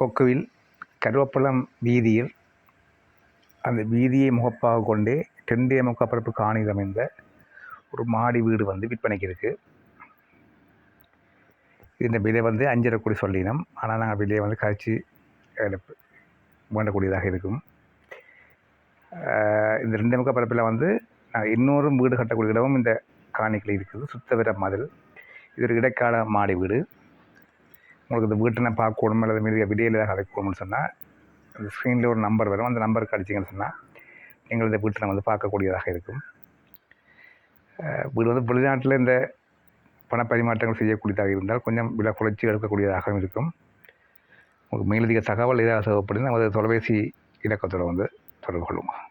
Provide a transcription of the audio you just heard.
கொக்குவில் கருவப்பழம் வீதியில் அந்த வீதியை முகப்பாக கொண்டே தென்னிய முகப்பரப்பு காணியில் அமைந்த ஒரு மாடி வீடு வந்து விற்பனைக்கு இருக்குது இந்த விலை வந்து அஞ்சரை கோடி சொல்லினோம். ஆனால் நாங்கள் விலையை வந்து கழிச்சு வேண்டக்கூடியதாக இருக்கும். இந்த ரெண்டு முக பரப்பில் வந்து நாங்கள் இன்னொரு வீடு கட்டக்கூடிய இடமும் இந்த காணிக்கில் இருக்குது. சுத்தவிர மதில். இது ஒரு இடைக்கால மாடி வீடு. உங்களுக்கு இந்த வீட்டை நான் பார்க்கணும் அல்லது மீது விடியல் ஏதாவது அழைக்கணும்னு சொன்னால் அந்த ஸ்க்ரீனில் ஒரு நம்பர் வரும். அந்த நம்பருக்கு அடிச்சிங்கன்னு சொன்னால் நீங்கள் இந்த வீட்டில் வந்து பார்க்கக்கூடியதாக இருக்கும். வீடு வந்து வெளிநாட்டில் இந்த பணப்பரிமாற்றங்கள் செய்யக்கூடியதாக இருந்தால் கொஞ்சம் விலை குறைச்சி எடுக்கக்கூடியதாகவும் இருக்கும். உங்களுக்கு மேலதிக தகவல் ஏதாவது தேவைப்படுது நமது தொலைபேசி இலக்கத்தோடு வந்து தொடர்பு கொள்ளுங்கள்